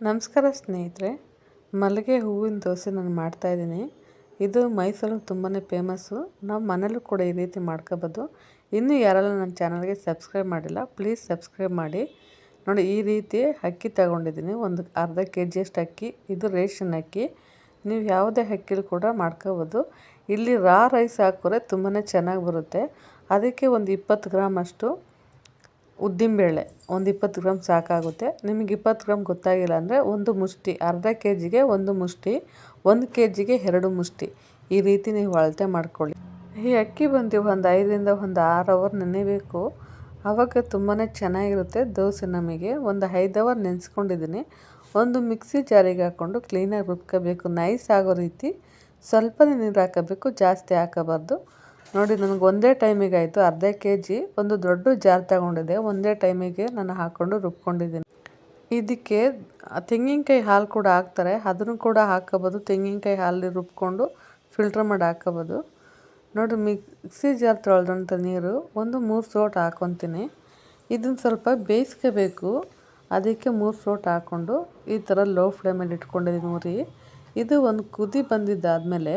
ನಮಸ್ಕಾರ ಸ್ನೇಹಿತರೆ, ಮಲ್ಲಿಗೆ ಹೂವಿನ ದೋಸೆ ನಾನು ಮಾಡ್ತಾಯಿದ್ದೀನಿ ಇದು ಮೈಸೂರಲ್ಲಿ ತುಂಬಾ ಫೇಮಸ್ಸು. ನಾವು ಮನೇಲೂ ಕೂಡ ಈ ರೀತಿ ಮಾಡ್ಕೋಬೋದು. ಇನ್ನೂ ಯಾರೆಲ್ಲ ನನ್ನ ಚಾನಲ್ಗೆ ಸಬ್ಸ್ಕ್ರೈಬ್ ಮಾಡಿಲ್ಲ, ಪ್ಲೀಸ್ ಸಬ್ಸ್ಕ್ರೈಬ್ ಮಾಡಿ. ನೋಡಿ, ಈ ರೀತಿ ಅಕ್ಕಿ ತಗೊಂಡಿದ್ದೀನಿ. ಒಂದು ಅರ್ಧ ಕೆ ಜಿಯಷ್ಟು ಅಕ್ಕಿ, ಇದು ರೇಷನ್ ಅಕ್ಕಿ. ನೀವು ಯಾವುದೇ ಅಕ್ಕಿಲಿ ಕೂಡ ಮಾಡ್ಕೋಬೋದು. ಇಲ್ಲಿ ರಾ ರೈಸ್ ಹಾಕಿದ್ರೆ ತುಂಬಾ ಚೆನ್ನಾಗಿ ಬರುತ್ತೆ. ಅದಕ್ಕೆ ಒಂದು ಇಪ್ಪತ್ತು ಗ್ರಾಮ್ ಅಷ್ಟು ಉದ್ದಿನಬೇಳೆ ಒಂದು ಇಪ್ಪತ್ತು ಗ್ರಾಮ್ ಸಾಕಾಗುತ್ತೆ. ನಿಮಗೆ ಇಪ್ಪತ್ತು ಗ್ರಾಮ್ ಗೊತ್ತಾಗಿಲ್ಲ ಅಂದರೆ ಒಂದು ಮುಷ್ಟಿ, ಅರ್ಧ ಕೆ ಜಿಗೆ ಒಂದು ಮುಷ್ಟಿ, ಒಂದು ಕೆ ಜಿಗೆ ಎರಡು ಮುಷ್ಟಿ. ಈ ರೀತಿ ನೀವು ಅಳತೆ ಮಾಡ್ಕೊಳ್ಳಿ. ಈ ಅಕ್ಕಿ ಬಂದು ಒಂದು ಐದರಿಂದ ಒಂದು ಆರು ಅವರ್ ನೆನೆಬೇಕು. ಆವಾಗ ತುಂಬಾ ಚೆನ್ನಾಗಿರುತ್ತೆ ದೋಸೆ ನಮಗೆ. ಒಂದು ಐದು ಅವರ್ ನೆನೆಸ್ಕೊಂಡಿದ್ದೀನಿ ಒಂದು ಮಿಕ್ಸಿ ಜಾರಿಗೆ ಹಾಕ್ಕೊಂಡು ಕ್ಲೀನಾಗಿ ರುಬ್ಕೋಬೇಕು. ನೈಸ್ ಆಗೋ ರೀತಿ. ಸ್ವಲ್ಪನೇ ನೀರು ಹಾಕಬೇಕು, ಜಾಸ್ತಿ ಹಾಕೋಬಾರ್ದು. ನೋಡಿ, ನನಗೆ ಒಂದೇ ಟೈಮಿಗೆ ಆಯಿತು, ಅರ್ಧ ಕೆ ಜಿ ಒಂದು ದೊಡ್ಡ ಜಾರ್ ತಗೊಂಡಿದೆ ಒಂದೇ ಟೈಮಿಗೆ ನಾನು ಹಾಕ್ಕೊಂಡು ರುಬ್ಕೊಂಡಿದ್ದೀನಿ. ಇದಕ್ಕೆ ತೆಂಗಿನಕಾಯಿ ಹಾಲು ಕೂಡ ಹಾಕ್ತಾರೆ. ಅದನ್ನು ಕೂಡ ಹಾಕೋಬೋದು. ತೆಂಗಿನಕಾಯಿ ಹಾಲು ರುಬ್ಕೊಂಡು ಫಿಲ್ಟ್ರ್ ಮಾಡಿ ಹಾಕೋಬೋದು. ನೋಡಿ, ಮಿಕ್ಸಿ ಜಾರ್ ತೊಳೆದಂಥ ನೀರು ಒಂದು ಮೂರು ಸೋಟ್ ಹಾಕ್ಕೊತೀನಿ ಇದನ್ನು ಸ್ವಲ್ಪ ಬೇಯಿಸ್ಕೋಬೇಕು. ಅದಕ್ಕೆ ಮೂರು ಸೋಟ್ ಹಾಕ್ಕೊಂಡು ಈ ಥರ ಲೋ ಫ್ಲೇಮಲ್ಲಿ ಇಟ್ಕೊಂಡಿದ್ದೀನಿ ಉರಿ ಇದು ಒಂದು ಕುದಿ ಬಂದಿದ್ದಾದಮೇಲೆ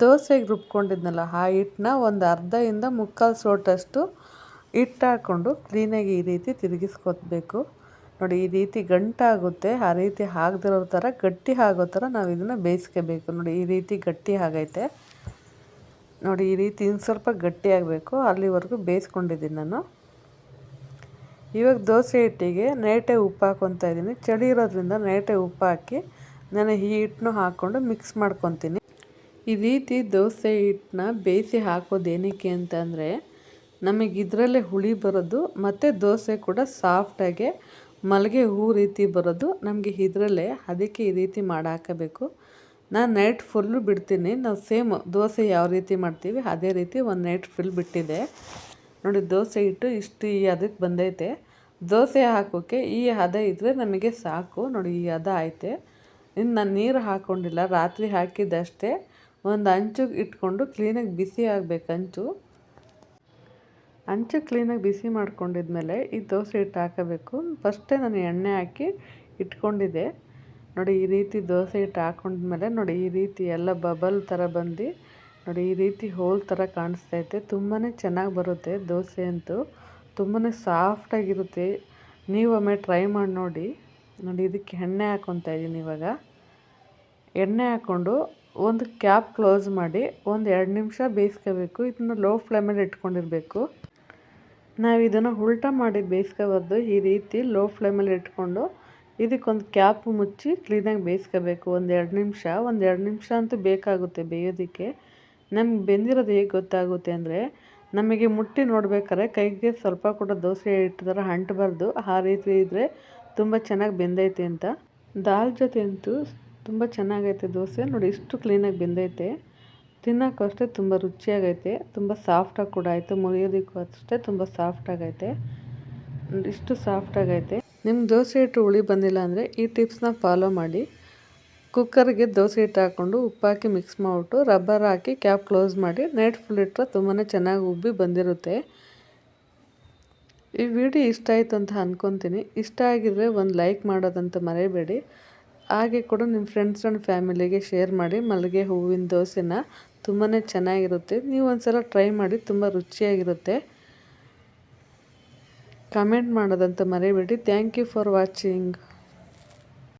ದೋಸೆಗೆ ರುಬ್ಕೊಂಡಿದ್ನಲ್ಲ, ಆ ಹಿಟ್ಟನ್ನ ಒಂದು ಅರ್ಧದಿಂದ ಮುಕ್ಕಾಲು ಸೋಟಷ್ಟು ಹಿಟ್ಟು ಹಾಕ್ಕೊಂಡು ಕ್ಲೀನಾಗಿ ಈ ರೀತಿ ತಿರುಗಿಸ್ಕೊತ್ಬೇಕು. ನೋಡಿ, ಈ ರೀತಿ ಗಂಟಾಗುತ್ತೆ, ಆ ರೀತಿ ಆಗದಿರೋ ಥರ, ಗಟ್ಟಿ ಆಗೋ ಥರ ನಾವು ಇದನ್ನು ಬೇಯಿಸ್ಕೋಬೇಕು. ನೋಡಿ, ಈ ರೀತಿ ಗಟ್ಟಿ ಆಗೈತೆ. ನೋಡಿ, ಈ ರೀತಿ ಇನ್ನು ಸ್ವಲ್ಪ ಗಟ್ಟಿ ಆಗಬೇಕು, ಅಲ್ಲಿವರೆಗೂ ಬೇಯಿಸ್ಕೊಂಡಿದ್ದೀನಿ ನಾನು. ಇವಾಗ ದೋಸೆ ಹಿಟ್ಟಿಗೆ ನೈಟೇ ಉಪ್ಪು ಹಾಕ್ಕೊತಾ ಇದ್ದೀನಿ. ಚಳಿ ಇರೋದ್ರಿಂದ ನೈಟೇ ಉಪ್ಪು ಹಾಕಿ, ನಾನು ಈ ಹಿಟ್ಟನ್ನು ಹಾಕ್ಕೊಂಡು ಮಿಕ್ಸ್ ಮಾಡ್ಕೊತೀನಿ. ಈ ರೀತಿ ದೋಸೆ ಹಿಟ್ಟನ್ನ ಬೇಯಿಸಿ ಹಾಕೋದು ಏನಕ್ಕೆ ಅಂತಂದರೆ, ನಮಗೆ ಇದರಲ್ಲೇ ಹುಳಿ ಬರೋದು ಮತ್ತು ದೋಸೆ ಕೂಡ ಸಾಫ್ಟಾಗೆ ಮಲ್ಲಿಗೆ ಹೂ ರೀತಿ ಬರೋದು ನಮಗೆ ಇದರಲ್ಲೇ, ಅದಕ್ಕೆ ಈ ರೀತಿ ಮಾಡಿ ಹಾಕಬೇಕು. ನಾನು ನೈಟ್ ಫುಲ್ಲು ಬಿಡ್ತೀನಿ. ನಾವು ಸೇಮ್ ದೋಸೆ ಯಾವ ರೀತಿ ಮಾಡ್ತೀವಿ, ಅದೇ ರೀತಿ ಒಂದು ನೈಟ್ ಫುಲ್ ಬಿಟ್ಟಿದೆ. ನೋಡಿ, ದೋಸೆ ಇಟ್ಟು ಇಷ್ಟು ಈ ಅದಕ್ಕೆ ಬಂದೈತೆ. ದೋಸೆ ಹಾಕೋಕ್ಕೆ ಈ ಹದ ಇದ್ದರೆ ನಮಗೆ ಸಾಕು. ನೋಡಿ, ಈ ಹದ ಐತೆ ಇನ್ನು ನಾನು ನೀರು ಹಾಕ್ಕೊಂಡಿಲ್ಲ ರಾತ್ರಿ ಹಾಕಿದ್ದಷ್ಟೇ. ಒಂದು ಅಂಚುಗೆ ಇಟ್ಕೊಂಡು ಕ್ಲೀನಾಗಿ ಬಿಸಿ ಆಗಬೇಕು ಅಂಚು. ಅಂಚು ಕ್ಲೀನಾಗಿ ಬಿಸಿ ಮಾಡ್ಕೊಂಡಿದ್ಮೇಲೆ ಈ ದೋಸೆ ಹಿಟ್ಟು ಹಾಕಬೇಕು. ಫಸ್ಟೇ ನಾನು ಎಣ್ಣೆ ಹಾಕಿ ಇಟ್ಕೊಂಡಿದ್ದೆ. ನೋಡಿ ಈ ರೀತಿ ದೋಸೆ ಹಿಟ್ಟು ಹಾಕೊಂಡ್ಮೇಲೆ ನೋಡಿ ಈ ರೀತಿ ಎಲ್ಲ ಬಬಲ್ ಥರ ಬಂದು ನೋಡಿ ಈ ರೀತಿ ಹೋಲ್ ಥರ ಕಾಣಿಸ್ತೈತೆ ತುಂಬಾ ಚೆನ್ನಾಗಿ ಬರುತ್ತೆ ದೋಸೆ ಅಂತೂ. ತುಂಬಾ ಸಾಫ್ಟಾಗಿರುತ್ತೆ ನೀವು ಒಮ್ಮೆ ಟ್ರೈ ಮಾಡಿ ನೋಡಿ. ನೋಡಿ ಇದಕ್ಕೆ ಎಣ್ಣೆ ಹಾಕ್ಕೊತಾ ಇದ್ದೀನಿ ಇವಾಗ. ಎಣ್ಣೆ ಹಾಕ್ಕೊಂಡು ಒಂದು ಕ್ಯಾಪ್ ಕ್ಲೋಸ್ ಮಾಡಿ ಒಂದು ಎರಡು ನಿಮಿಷ ಬೇಯಿಸ್ಕೋಬೇಕು. ಇದನ್ನು ಲೋ ಫ್ಲೇಮಲ್ಲಿ ಇಟ್ಕೊಂಡಿರಬೇಕು. ನಾವು ಇದನ್ನು ಉಲ್ಟಾ ಮಾಡಿ ಬೇಯಿಸ್ಕೋಬಾರ್ದು. ಈ ರೀತಿ ಲೋ ಫ್ಲೇಮಲ್ಲಿ ಇಟ್ಕೊಂಡು ಇದಕ್ಕೊಂದು ಕ್ಯಾಪ್ ಮುಚ್ಚಿ ಕ್ಲೀನಾಗಿ ಬೇಯಿಸ್ಕೋಬೇಕು. ಒಂದು ಎರಡು ನಿಮಿಷ. ಒಂದು ಎರಡು ನಿಮಿಷ ಅಂತೂ ಬೇಕಾಗುತ್ತೆ ಬೇಯೋದಕ್ಕೆ. ನಮ್ಗೆ ಬೆಂದಿರೋದು ಹೇಗೆ ಗೊತ್ತಾಗುತ್ತೆ ಅಂದರೆ, ನಮಗೆ ಮುಟ್ಟಿ ನೋಡ್ಬೇಕಾದ್ರೆ ಕೈಗೆ ಸ್ವಲ್ಪ ಕೂಡ ದೋಸೆ ಇಟ್ಟಿದಾರೆ ಅಂಟಬಾರ್ದು. ಆ ರೀತಿ ಇದ್ದರೆ ತುಂಬ ಚೆನ್ನಾಗಿ ಬೆಂದೈತೆ ಅಂತ. ದಾಲ್ ಜೊತೆ ಅಂತೂ ತುಂಬ ಚೆನ್ನಾಗೈತೆ ದೋಸೆ. ನೋಡಿ, ಇಷ್ಟು ಕ್ಲೀನಾಗಿ ಬೆಂದೈತೆ. ತಿನ್ನೋಕ್ಕೂ ಅಷ್ಟೇ ತುಂಬ ರುಚಿಯಾಗೈತೆ. ತುಂಬ ಸಾಫ್ಟಾಗಿ ಕೂಡ ಆಯಿತು. ಮುರಿಯೋದಕ್ಕೂ ಅಷ್ಟೇ ತುಂಬ ಸಾಫ್ಟಾಗೈತೆ ಇಷ್ಟು ಸಾಫ್ಟಾಗೈತೆ ನಿಮ್ಮ ದೋಸೆ ಹಿಟ್ಟು ಹುಳಿ ಬಂದಿಲ್ಲ ಅಂದರೆ ಈ ಟಿಪ್ಸ್ನ ಫಾಲೋ ಮಾಡಿ. ಕುಕ್ಕರ್ಗೆ ದೋಸೆ ಹಿಟ್ಟು ಹಾಕ್ಕೊಂಡು ಉಪ್ಪಾಕಿ ಮಿಕ್ಸ್ ಮಾಡಿಬಿಟ್ಟು ರಬ್ಬರ್ ಹಾಕಿ ಕ್ಯಾಪ್ ಕ್ಲೋಸ್ ಮಾಡಿ ನೈಟ್ ಫುಲ್ ಇಟ್ಟರೆ ತುಂಬಾ ಚೆನ್ನಾಗಿ ಉಬ್ಬಿ ಬಂದಿರುತ್ತೆ. ಈ ವಿಡಿಯೋ ಇಷ್ಟ ಆಯಿತು ಅಂತ ಅಂದ್ಕೊತೀನಿ ಇಷ್ಟ ಆಗಿದ್ರೆ ಒಂದು ಲೈಕ್ ಮಾಡೋದಂತ ಮರೆಯಬೇಡಿ ಹಾಗೆ ಕೂಡ ನಿಮ್ಮ ಫ್ರೆಂಡ್ಸ್ ಆ್ಯಂಡ್ ಫ್ಯಾಮಿಲಿಗೆ ಶೇರ್ ಮಾಡಿ, ಮಲ್ಲಿಗೆ ಹೂವಿನ ದೋಸೆನ ತುಂಬಾ ಚೆನ್ನಾಗಿರುತ್ತೆ. ನೀವು ಒಂದು ಸಲ ಟ್ರೈ ಮಾಡಿ, ತುಂಬ ರುಚಿಯಾಗಿರುತ್ತೆ. ಕಮೆಂಟ್ ಮಾಡೋದಂತ ಮರಿಬೇಡಿ. Thank you for watching